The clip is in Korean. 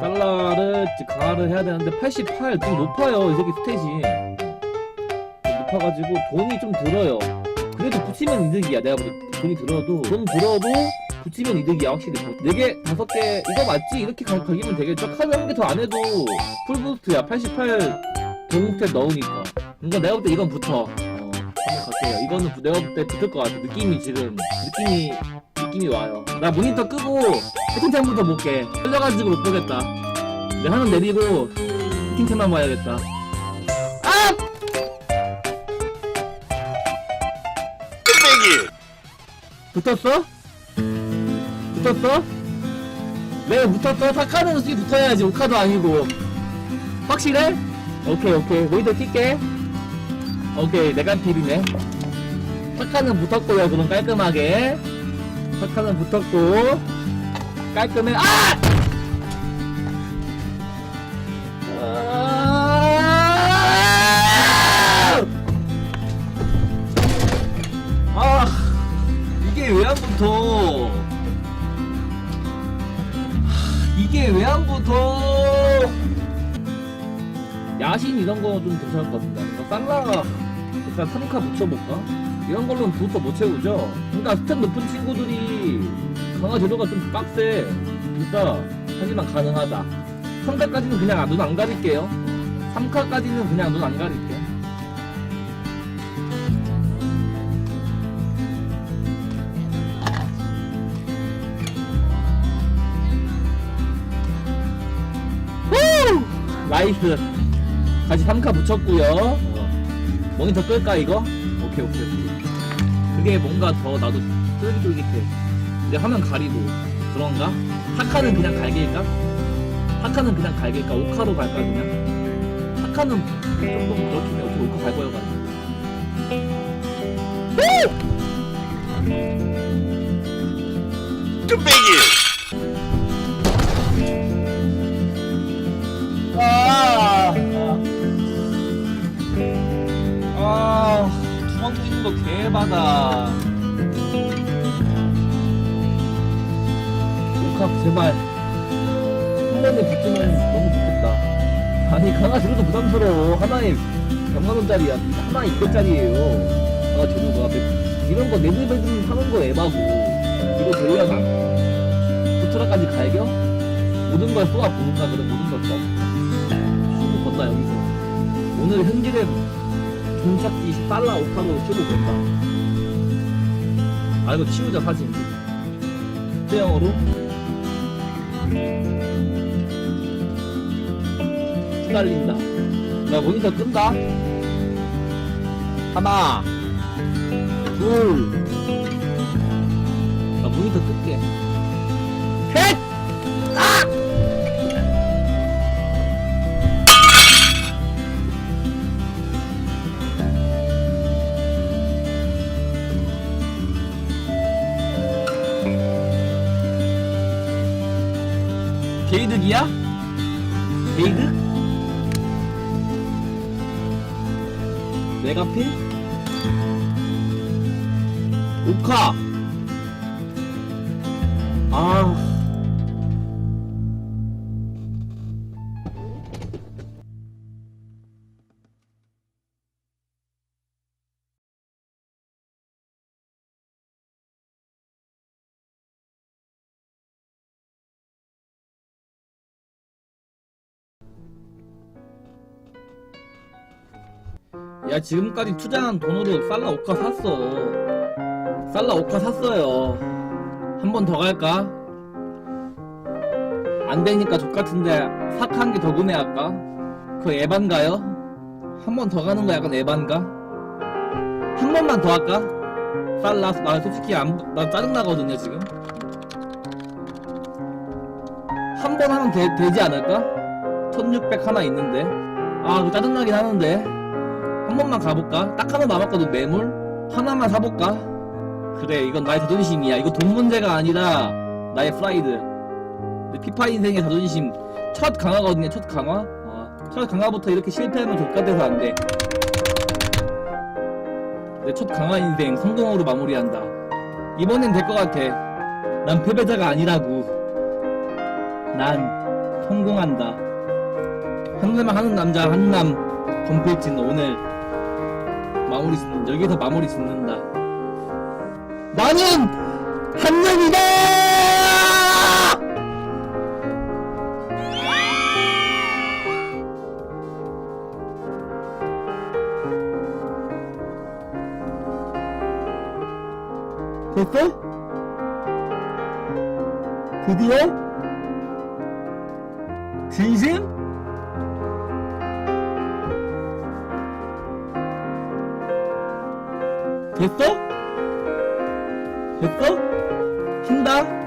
달러를 강화를 해야 되는데 88 좀 높아요 이 새끼 스탯이 높아가지고 돈이 좀 들어요. 그래도 붙이면 이득이야 내가 볼 때. 돈이 들어도. 돈 들어도 붙이면 이득이야 확실히. 4개 5개 이거 맞지? 이렇게 가, 가기면 되겠죠? 카드 한 개 더 안 해도 풀부스트야. 88 동스탯 넣으니까. 이거 내가 볼 때 이건 붙어 갈게요. 이거는 부- 내가 볼 때 붙을 것 같아. 느낌이 지금. 느낌이 느낌이 와요. 나 모니터 끄고 채팅창부터 볼게. 끌려가지고 못 보겠다. 내 화면 내리고 채팅창만 봐야겠다. 아! 붙었어? 붙었어? 네 붙었어? 사카는 솔직히 붙어야지. 오카도 아니고. 확실해? 오케이 오케이. 모니터 킬게. 오케이 내가 필이네 사카는 붙었고요 그럼 깔끔하게. 사카는 붙었고 깔끔해. 아! 아! 아! 이게 왜 안 붙어? 하, 이게 왜 안 붙어? 야신 이런 거 좀 괜찮을 것 같은데. 살라가 일단 3카 붙여볼까? 이런 걸로는 부터 못 채우죠? 그러니까 스텝 높은 친구들이 강화 제도가 좀 빡세 진짜 하지만 가능하다 3카까지는 그냥 눈 안 가릴게요 3카까지는 그냥 눈 안 가릴게 후! 나이스 다시 3카 붙였고요 어. 모니터 끌까 이거? 오케이 오케이 오케이 그게 뭔가 더 나도 쫄깃쫄깃해 이제 화면 가리고 그런가? 4카는 그냥 갈길까? 4카는 그냥 갈길까? 5카로 갈까 그냥? 4카는 조금 그렇긴 해 어차피 5카 갈 거여가지고 아, 개바다. 옥합 제발 한 번에 붙으면 너무 좋겠다. 아니 강아 들어도 부담스러워. 하나에 100만 원짜리야. 하나에 200짜리예요. 강아 제도가 매- 이런 거 네드베드 사는 거 에바고 이거 되려나? 부트라까지 갈겨? 모든 걸 쏘아 부는가 그래 모든 걸 쏘아. 수고 건다 여기서 오늘 현질의 종착지 달러 5파로 치고 건다. 아 이거 치우자 사진. 수영으로? 후달린다? 나 모니터 끈다? 하나 둘 나 모니터 끌게 게이득이야? 게이득? 메가필? 오카! 야 지금까지 투자한 돈으로 살라 오카 샀어 살라 오카 샀어요 한 번 더 갈까? 안 되니까 족같은데 사카 한개더 구매할까? 그거 에반가요? 한 번 더 가는 거 약간 에반가? 한 번만 더 할까? 살라 나 솔직히 안, 나 짜증나거든요 지금 한 번 하면 되, 되지 않을까? 1600 하나 있는데 아 그거 짜증나긴 하는데 한 번만 가볼까? 딱 하나 남았거든 매물 하나만 사볼까? 그래 이건 나의 자존심이야 이거 돈 문제가 아니라 나의 프라이드 내 피파 인생의 자존심 첫 강화거든요 첫 강화 어, 첫 강화부터 이렇게 실패하면 족같아서 안돼 내 첫 강한 인생 성공으로 마무리한다. 이번엔 될 것 같아. 난 패배자가 아니라고. 난 성공한다. 한나만 하는 남자 한남 건필진 오늘 마무리 짓는 여기서 마무리 짓는다. 나는 한남이다! 됐어? 드디어? 진심? 됐어? 됐어? 킨다?